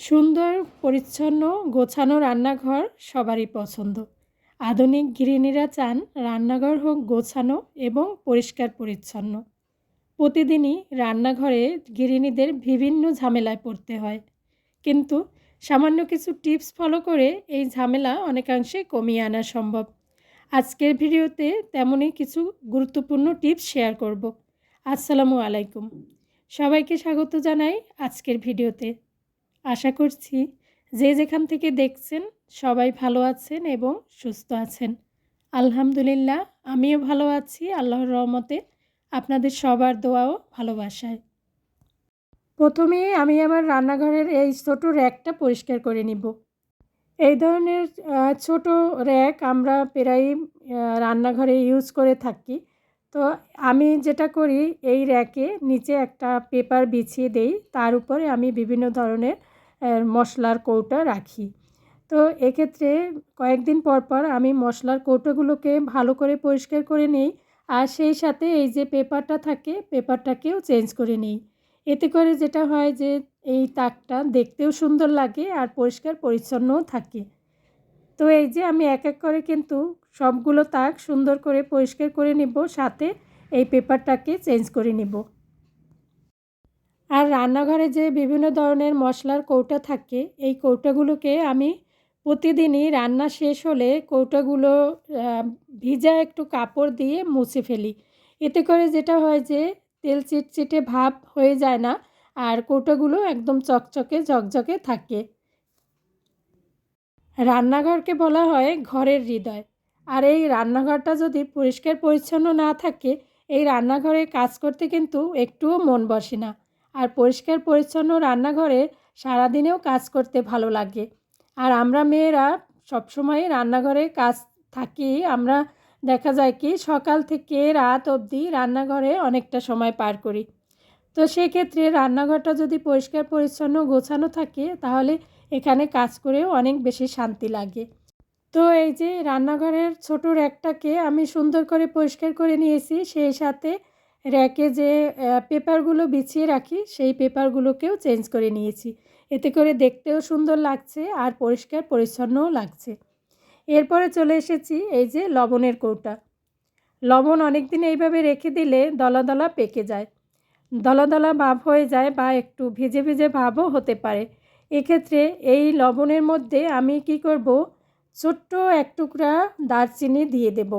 সুন্দর, পরিচ্ছন্ন, গোছানো রান্নাঘর সবারই পছন্দ। আধুনিক গৃহিণীরা চান রান্নাঘর হোক গোছানো এবং পরিষ্কার পরিচ্ছন্ন। প্রতিদিনই রান্নাঘরে গৃহিণীদের বিভিন্ন ঝামেলায় পড়তে হয়। কিন্তু সামান্য কিছু টিপস ফলো করে এই ঝামেলা অনেকাংশে কমিয়ে আনা সম্ভব। আজকের ভিডিওতে তেমনই কিছু গুরুত্বপূর্ণ টিপস শেয়ার করব। আসসালামু আলাইকুম। সবাইকে স্বাগত জানাই আজকের ভিডিওতে। আশা করছি যে যেখান থেকে দেখছেন সবাই ভালো আছেন এবং সুস্থ আছেন। আলহামদুলিল্লাহ, আমিও ভালো আছি, আল্লাহর রহমতে। আপনাদের সবার দোয়াও ভালোবাসায়। প্রথমে আমি আমার রান্নাঘরের এই ছোটো র্যাকটা পরিষ্কার করে নিব। এই ধরনের ছোট র্যাক আমরা প্রায় রান্নাঘরে ইউজ করে থাকি। তো আমি যেটা করি, এই র্যাকে নিচে একটা পেপার বিছিয়ে দেই। তার উপরে আমি বিভিন্ন ধরনের মশলার কৌটা রাখি। তো এক্ষেত্রে কয়েকদিন পর পর আমি মশলার কৌটোগুলোকে ভালো করে পরিষ্কার করে নিই আর সেই সাথে এই যে পেপারটা থাকে, পেপারটাকেও চেঞ্জ করে নিই। এতে করে যেটা হয় যে এই তাকটা দেখতেও সুন্দর লাগে আর পরিষ্কার পরিচ্ছন্নও থাকে। তো এই যে আমি এক এক করে কিন্তু সবগুলো তাক সুন্দর করে পরিষ্কার করে নিব, সাথে এই পেপারটাকে চেঞ্জ করে নিব। আর রান্নাঘরে যে বিভিন্ন ধরনের মশলার কৌটা থাকে, এই কৌটাগুলোকে আমি প্রতিদিনই রান্না শেষ হলে কৌটাগুলো ভিজা একটু কাপড় দিয়ে মুছে ফেলি। এতে করে যেটা হয় যে তেল চিটচিটে ভাব হয়ে যায় না আর কৌটাগুলো একদম চকচকে, ঝকঝকে থাকে। রান্নাঘরকে বলা হয় ঘরের হৃদয়। আর এই রান্নাঘরটা যদি পরিষ্কার পরিচ্ছন্ন না থাকে, এই রান্নাঘরে কাজ করতে কিন্তু একটুও মন বসে না। আর পরিষ্কার পরিচ্ছন্ন রান্নাঘরে সারাদিনেও কাজ করতে ভালো লাগে। আর আমরা মেয়েরা সবসময় রান্নাঘরে কাজ থাকি। আমরা দেখা যায় কি, সকাল থেকে রাত অবধি রান্নাঘরে অনেকটা সময় পার করি। তো সেক্ষেত্রে রান্নাঘরটা যদি পরিষ্কার পরিচ্ছন্ন গোছানো থাকে, তাহলে এখানে কাজ করেও অনেক বেশি শান্তি লাগে। তো এই যে রান্নাঘরের ছোট র্যাকটাকে আমি সুন্দর করে পরিষ্কার করে নিয়েছি, সেই সাথে র্যাকে যে পেপারগুলো বিছিয়ে রাখি, সেই পেপারগুলোকেও চেঞ্জ করে নিয়েছি। এতে করে দেখতেও সুন্দর লাগছে আর পরিষ্কার পরিচ্ছন্নও লাগছে। এরপরে চলে এসেছি এই যে লবণের কৌটা। লবণ অনেক দিন এইভাবে রেখে দিলে দলা দলা পেকে যায়। দলা দলা ভাব হয়ে যায় বা একটু ভিজে ভিজে ভাবও হতে পারে। এক্ষেত্রে এই লবণের মধ্যে আমি কি করব? ছোট্ট এক টুকরা দারচিনি দিয়ে দেব।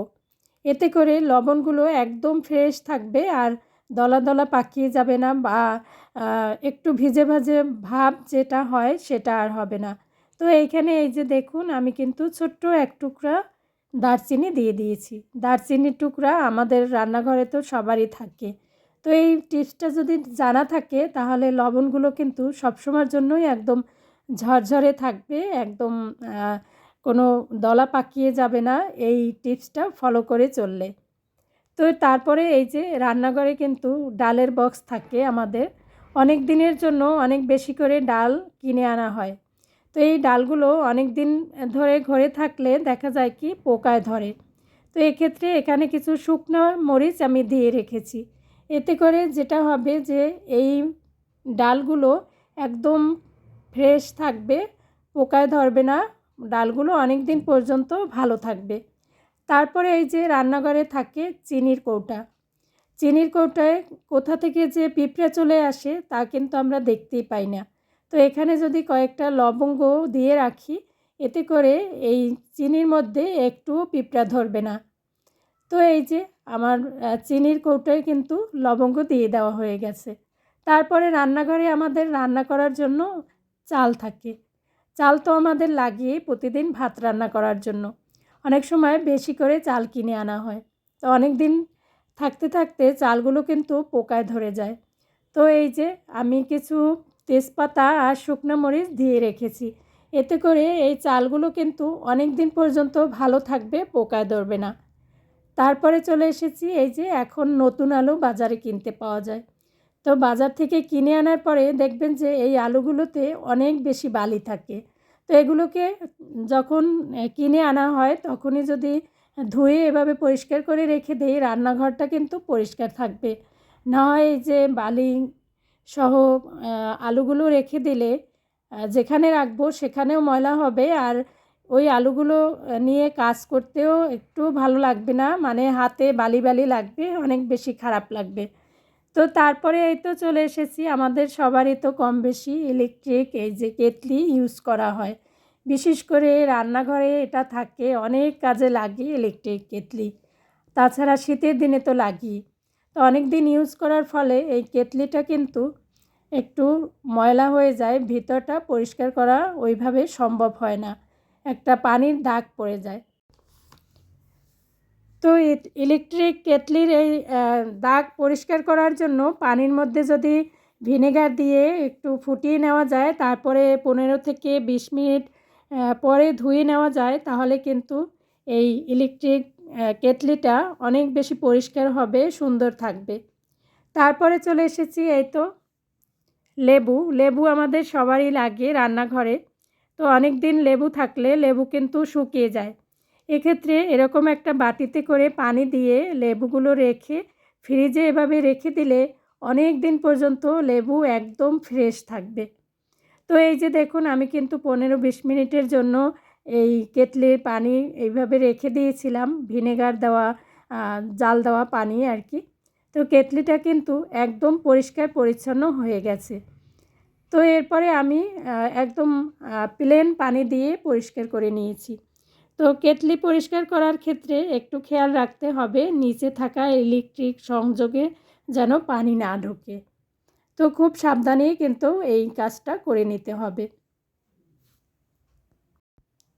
এতে করে লবণগুলো একদম ফ্রেশ থাকবে আর দলা দলা পাকিয়ে যাবে না বা একটু ভিজে ভাজে ভাব যেটা হয় সেটা আর হবে না। তো এইখানে এই যে দেখুন আমি কিন্তু ছোট্ট এক টুকরা দারচিনি দিয়ে দিয়েছি। দারচিনির টুকরা আমাদের রান্নাঘরে তো সবারই থাকে। তো এই টিপসটা যদি জানা থাকে তাহলে লবণগুলো কিন্তু সবসময়ের জন্যই একদম ঝরঝরে থাকবে, একদম কোনো দলা পাকিয়ে যাবে না এই টিপসটা ফলো করে চললে। তো তারপরে এই যে রান্নাঘরে কিন্তু ডালের বক্স থাকে আমাদের। অনেক দিনের জন্য অনেক বেশি করে ডাল কিনে আনা হয়। তো এই ডালগুলো অনেক দিন ধরে ঘরে থাকলে দেখা যায় কি পোকায় ধরে। তো এক্ষেত্রে এখানে কিছু শুকনো মরিচ আমি দিয়ে রেখেছি। এতে করে যেটা হবে যে এই ডালগুলো একদম ফ্রেশ থাকবে, পোকায় ধরবে না। ডালগুলো অনেক দিন পর্যন্ত ভালো থাকবে। তারপরে এই যে রান্নাঘরে থাকে চিনির কৌটা। চিনির কৌটায় কোথা থেকে যে পিঁপড়ে চলে আসে তা কিন্তু আমরা দেখতেই পাই না। তো এখানে যদি কয়েকটা লবঙ্গ দিয়ে রাখি, এতে করে এই চিনির মধ্যে একটুও পিঁপড়া ধরবে না। তো এই যে আমার চিনির কৌটায় কিন্তু লবঙ্গ দিয়ে দেওয়া হয়ে গেছে। তারপরে রান্নাঘরে আমাদের রান্না করার জন্য চাল থাকে। চাল তো আমাদের লাগিয়ে প্রতিদিন ভাত রান্না করার জন্য। অনেক সময় বেশি করে চাল কিনে আনা হয়। তো অনেক দিন থাকতে থাকতে চালগুলো কিন্তু পোকায় ধরে যায়। তো এই যে আমি কিছু তেজপাতা আর শুকনো মরিচ দিয়ে রেখেছি। এতে করে এই চালগুলো কিন্তু অনেক দিন পর্যন্ত ভালো থাকবে, পোকায় ধরবে না। তারপরে চলে এসেছি এই যে এখন নতুন আলু বাজারে কিনতে পাওয়া যায়। তো বাজার থেকে কিনে আনার পরে দেখবেন যে এই আলুগুলোতে অনেক বেশি বালি থাকে। তো এগুলোকে যখন কিনে আনা হয় তখনই যদি ধুয়ে এভাবে পরিষ্কার করে রেখে দেই রান্নাঘরটা কিন্তু পরিষ্কার থাকবে। না হয় যে বালি সহ আলুগুলো রেখে দিলে যেখানে রাখব সেখানেও ময়লা হবে আর ওই আলুগুলো নিয়ে কাজ করতেও একটু ভালো লাগবে না। মানে হাতে বালি বালি লাগবে, অনেক বেশি খারাপ লাগবে। তো তারপরে এই তো চলে এসেছি। আমাদের সবারই তো কম বেশি ইলেকট্রিক এই যে কেটলি ইউজ করা হয়। বিশেষ করে রান্নাঘরে এটা থাকে, অনেক কাজে লাগে ইলেকট্রিক কেটলি। তাছাড়া শীতের দিনে তো লাগি তো অনেক দিন ইউজ করার ফলে এই কেটলিটা কিন্তু একটু ময়লা হয়ে যায়, ভিতরটা পরিষ্কার করা ওইভাবে সম্ভব হয় না। একটা পানির দাগ পড়ে যায়। তো ইলেকট্রিক কেটলির এই দাগ পরিষ্কার করার জন্য পানির মধ্যে যদি ভিনেগার দিয়ে একটু ফুটিয়ে নেওয়া যায়, তারপরে পনেরো থেকে বিশ মিনিট পরে ধুয়ে নেওয়া যায়, তাহলে কিন্তু এই ইলেকট্রিক কেটলিটা অনেক বেশি পরিষ্কার হবে, সুন্দর থাকবে। তারপরে চলে এসেছি এই তো লেবু। লেবু আমাদের সবারই লাগে রান্নাঘরে। তো অনেক দিন লেবু থাকলে লেবু কিন্তু শুকিয়ে যায়। এক্ষেত্রে এরকম একটা বাটিতে করে পানি দিয়ে লেবুগুলো রেখে ফ্রিজে এভাবে রেখে দিলে অনেক দিন পর্যন্ত লেবু একদম ফ্রেশ থাকবে। তো এই যে দেখুন, আমি কিন্তু পনেরো বিশ মিনিটের জন্য এই কেটলির পানি এইভাবে রেখে দিয়েছিলাম, ভিনেগার দেওয়া জাল দেওয়া পানি আর কি। তো কেটলিটা কিন্তু একদম পরিষ্কার পরিচ্ছন্ন হয়ে গেছে। তো এরপরে আমি একদম প্লেন পানি দিয়ে পরিষ্কার করে নিয়েছি। তো কেটলি পরিষ্কার করার ক্ষেত্রে একটু খেয়াল রাখতে হবে, নিচে থাকা ইলেকট্রিক সংযোগে যেন পানি না ঢোকে। তো খুব সাবধানেই কিন্তু এই কাজটা করে নিতে হবে।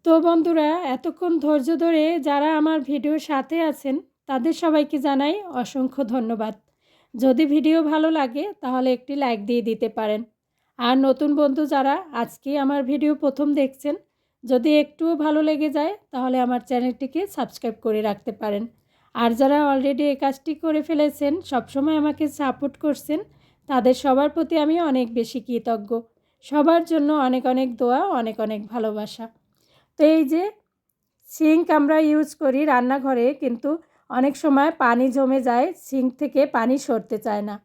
তো বন্ধুরা, এতক্ষণ ধৈর্য ধরে যারা আমার ভিডিওর সাথে আছেন, তাদের সবাইকে জানাই অসংখ্য ধন্যবাদ। যদি ভিডিও ভালো লাগে, তাহলে একটি লাইক দিয়ে দিতে পারেন। আর নতুন বন্ধু যারা আজকে আমার ভিডিও প্রথম দেখছেন যদি একটুও ভালো লেগে যায়, তাহলে আমার চ্যানেলটিকে সাবস্ক্রাইব করে রাখতে পারেন। আর যারা অলরেডি এই কাজটি করে ফেলেছেন, সবসময় আমাকে সাপোর্ট করছেন, তাদের সবার প্রতি আমি অনেক বেশি কৃতজ্ঞ। সবার জন্য অনেক অনেক দোয়া, অনেক অনেক ভালোবাসা। তো এই যে, সিঙ্ক আমরা ইউজ করি রান্নাঘরে, কিন্তু অনেক সময় পানি জমে যায়, সিঙ্ক থেকে পানি সরতে চায় না।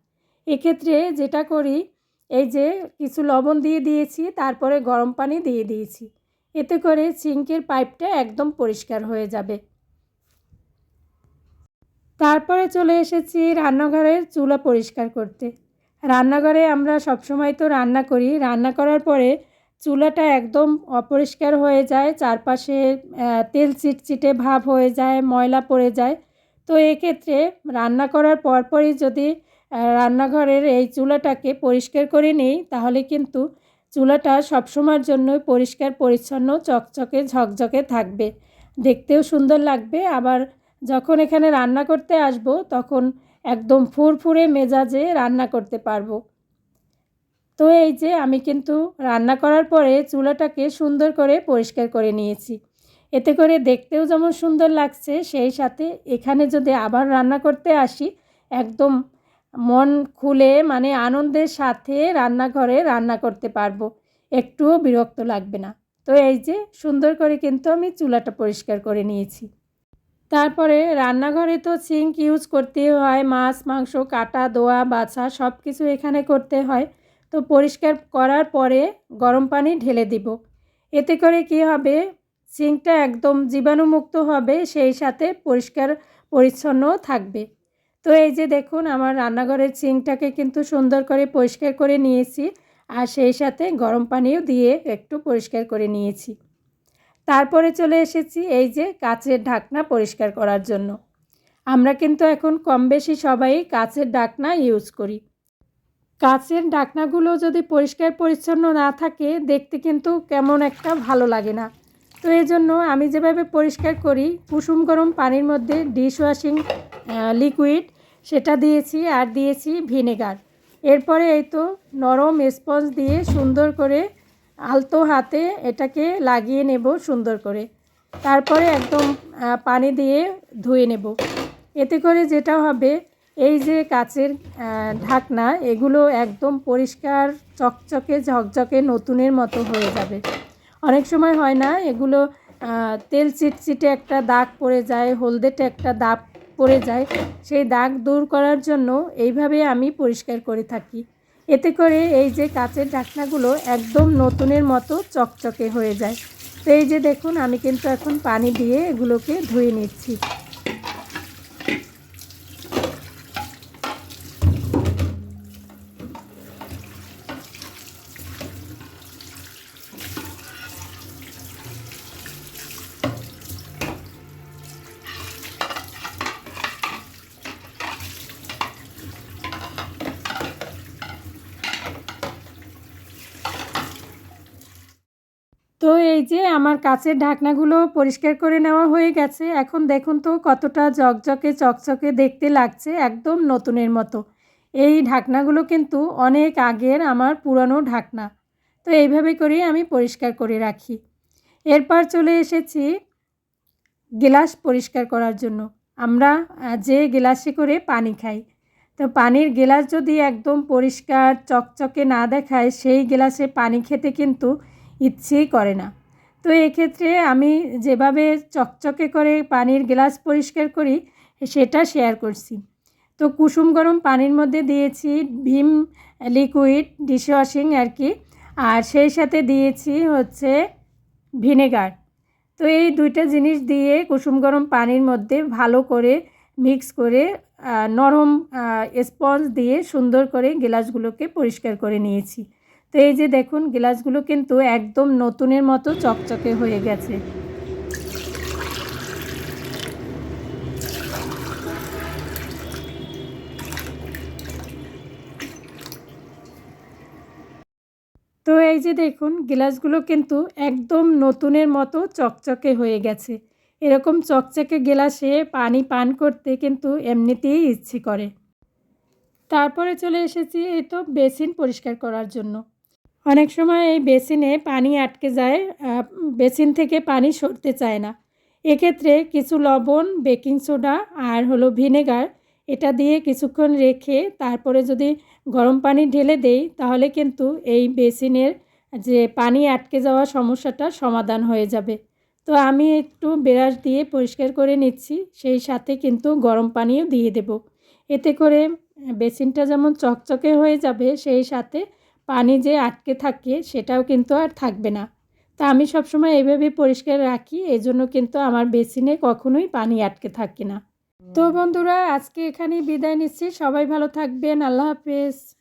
এক্ষেত্রে যেটা করি, এই যে, কিছু লবণ দিয়ে দিয়েছি, তারপরে গরম পানি দিয়ে দিয়েছি। এতে করে সিঙ্কের পাইপটা একদম পরিষ্কার হয়ে যাবে। তারপরে চলে এসেছি রান্নাঘরের চুলা পরিষ্কার করতে। রান্নাঘরে আমরা সবসময় তো রান্না করি। রান্না করার পরে চুলাটা একদম অপরিষ্কার হয়ে যায়। চারপাশে তেল চিটচিটে ভাব হয়ে যায়, ময়লা পড়ে যায়। তো এক্ষেত্রে রান্না করার পরপরই যদি রান্নাঘরের এই চুলাটাকে পরিষ্কার করে নিই, তাহলে কিন্তু চুলাটা সবসময়ের জন্যই পরিষ্কার, পরিচ্ছন্ন, চকচকে, ঝকঝকে থাকবে। দেখতেও সুন্দর লাগবে। আবার যখন এখানে রান্না করতে আসব, তখন একদম ফুরফুরে মেজাজে রান্না করতে পারব। তো এই যে আমি কিন্তু রান্না করার পরে চুলাটাকে সুন্দর করে পরিষ্কার করে নিয়েছি। এতে করে দেখতেও যেমন সুন্দর লাগছে, সেই সাথে এখানে যদি আবার রান্না করতে আসি, একদম মন খুলে মানে আনন্দের সাথে রান্নাঘরে রান্না করতে পারব। একটুও বিরক্ত লাগবে না। তো এই যে সুন্দর করে কিন্তু আমি চুলাটা পরিষ্কার করে নিয়েছি। তারপরে রান্নাঘরে তো সিঙ্ক ইউজ করতে হয়, মাছ, মাংস, কাটা, দোয়া, বাছা সব কিছু এখানে করতে হয়। তো পরিষ্কার করার পরে গরম পানি ঢেলে দিব। এতে করে কি হবে? সিঙ্কটা একদম জীবাণুমুক্ত হবে, সেই সাথে পরিষ্কার, পরিচ্ছন্ন থাকবে। তো এই যে দেখুন, আমার রান্নাঘরের সিঙ্কটাকে কিন্তু সুন্দর করে পরিষ্কার করে নিয়েছি আর সেই সাথে গরম পানিও দিয়ে একটু পরিষ্কার করে নিয়েছি। তারপরে চলে এসেছি এই যে কাচের ঢাকনা পরিষ্কার করার জন্য। আমরা কিন্তু এখন কম বেশি সবাই কাচের ঢাকনা ইউজ করি। কাচের ঢাকনাগুলো যদি পরিষ্কার পরিচ্ছন্ন না থাকে, দেখতে কিন্তু কেমন একটা ভালো লাগে না। তো এই জন্য আমি যেভাবে পরিষ্কার করি, কুসুম গরম পানির মধ্যে ডিশ ওয়াশিং লিকুইড সেটা দিয়েছি আর দিয়েছি ভিনেগার। এরপরে এই তো নরম স্পঞ্জ দিয়ে সুন্দর করে আলতো হাতে এটাকে লাগিয়ে নেব সুন্দর করে। তারপরে একদম পানি দিয়ে ধুয়ে নেব। এতে করে যেটা হবে, এই যে কাচের ঢাকনা, এগুলো একদম পরিষ্কার, চকচকে, ঝকঝকে নতুনের মতো হয়ে যাবে। অনেক সময় হয় না, এগুলো তেল চিটচিটে একটা দাগ পড়ে যায়, হলদেটে একটা দাগ পড়ে যায়, সেই দাগ দূর করার জন্য এইভাবে আমি পরিষ্কার করে থাকি। এতে করে এই যে কাচের ঢাকনাগুলো একদম নতুনের মতো চকচকে হয়ে যায়। তো এই যে দেখুন, আমি কিন্তু এখন পানি দিয়ে এগুলোকে ধুয়ে নিচ্ছি তো এই যে আমার কাচের ঢাকনাগুলো পরিষ্কার করে নেওয়া হয়ে গেছে, এখন দেখুন তো কতটা জকজকে চকচকে দেখতে লাগছে একদম নতুনের মতো। এই ঢাকনাগুলো কিন্তু অনেক আগের আমার পুরনো ঢাকনা। তো এইভাবে করেই আমি পরিষ্কার করে রাখি। এরপর চলে এসেছি গ্লাস পরিষ্কার করার জন্য। আমরা যে গ্লাসে করে পানি খাই। তো পানির গ্লাস যদি একদম পরিষ্কার চকচকে না দেখায়, সেই গ্লাসে পানি খেতে কিন্তু ইচ্ছেই করে না। তো এক্ষেত্রে আমি যেভাবে চকচকে করে পানির গ্লাস পরিষ্কার করি, সেটা শেয়ার করছি। তো কুসুম গরম পানির মধ্যে দিয়েছি ভীম লিকুইড ডিশওয়াশিং আর কি, আর সেই সাথে দিয়েছি হচ্ছে ভিনেগার তো এই দুইটা জিনিস দিয়ে কুসুম গরম পানির মধ্যে ভালো করে মিক্স করে নরম স্পঞ্জ দিয়ে সুন্দর করে গ্লাসগুলোকে পরিষ্কার করে নিয়েছি। তো এই যে দেখুন, গ্লাসগুলো কিন্তু একদম নতুনের মতো চকচকে হয়ে গেছে। তো এই যে দেখুন, গ্লাসগুলো কিন্তু একদম নতুনের মতো চকচকে হয়ে গেছে। এরকম চকচকে গ্লাসে পানি পান করতে কিন্তু এমনিতেই ইচ্ছে করে। তারপরে চলে এসেছি এই তো বেসিন পরিষ্কার করার জন্য। অনেক সময় এই বেসিনে পানি আটকে যায় বেসিন থেকে পানি সরতে চায় না। এক্ষেত্রে কিছু লবণ, বেকিং সোডা আর হলো ভিনেগার, এটা দিয়ে কিছুক্ষণ রেখে তারপরে যদি গরম পানি ঢেলে দেই, তাহলে কিন্তু এই বেসিনের যে পানি আটকে যাওয়া সমস্যাটা সমাধান হয়ে যাবে। তো আমি একটু ব্রাশ দিয়ে পরিষ্কার করে নিচ্ছি, সেই সাথে কিন্তু গরম পানিও দিয়ে দেব। এতে করে বেসিনটা যেমন চকচকে হয়ে যাবে, সেই সাথে পানি যে আটকে থাকে সেটাও কিন্তু আর থাকবে না। তা আমি সবসময় এইভাবে পরিষ্কার রাখি এই জন্য কিন্তু আমার বেসিনে কখনোই পানি আটকে থাকে না। তো বন্ধুরা, আজকে এখানেই বিদায় নিচ্ছি। সবাই ভালো থাকবেন। আল্লাহ হাফেজ।